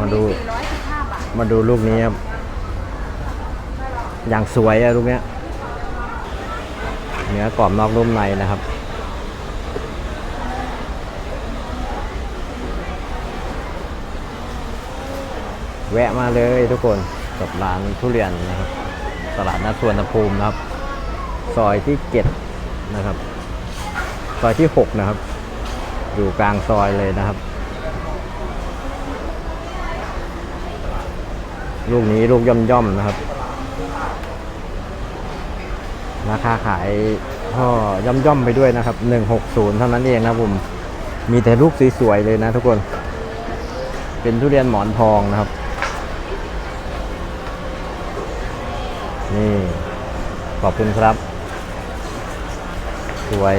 มาดูสี่ร้อยสิบห้าบาทมาดูลูกนี้ครับ อย่างสวยอะลูกเนี้ย เนื้อกรอบนอกนุ่มในนะครับ แวะมาเลยทุกคนกับร้านทุเรียนนะครับ ตลาดนัดสวนภูมินะครับ ซอยที่เจ็ดนะครับ ซอยที่หกนะครับ อยู่กลางซอยเลยนะครับ ลูกนี้ลูกย่อมย่อมนะครับ ราคาขายก็ย่อมย่อมไปด้วยนะครับ160เท่านั้นเองนะผมมีแต่ลูกสวยๆเลยนะทุกคน เป็นทุเรียนหมอนทองนะครับ นี่ ขอบคุณครับ สวย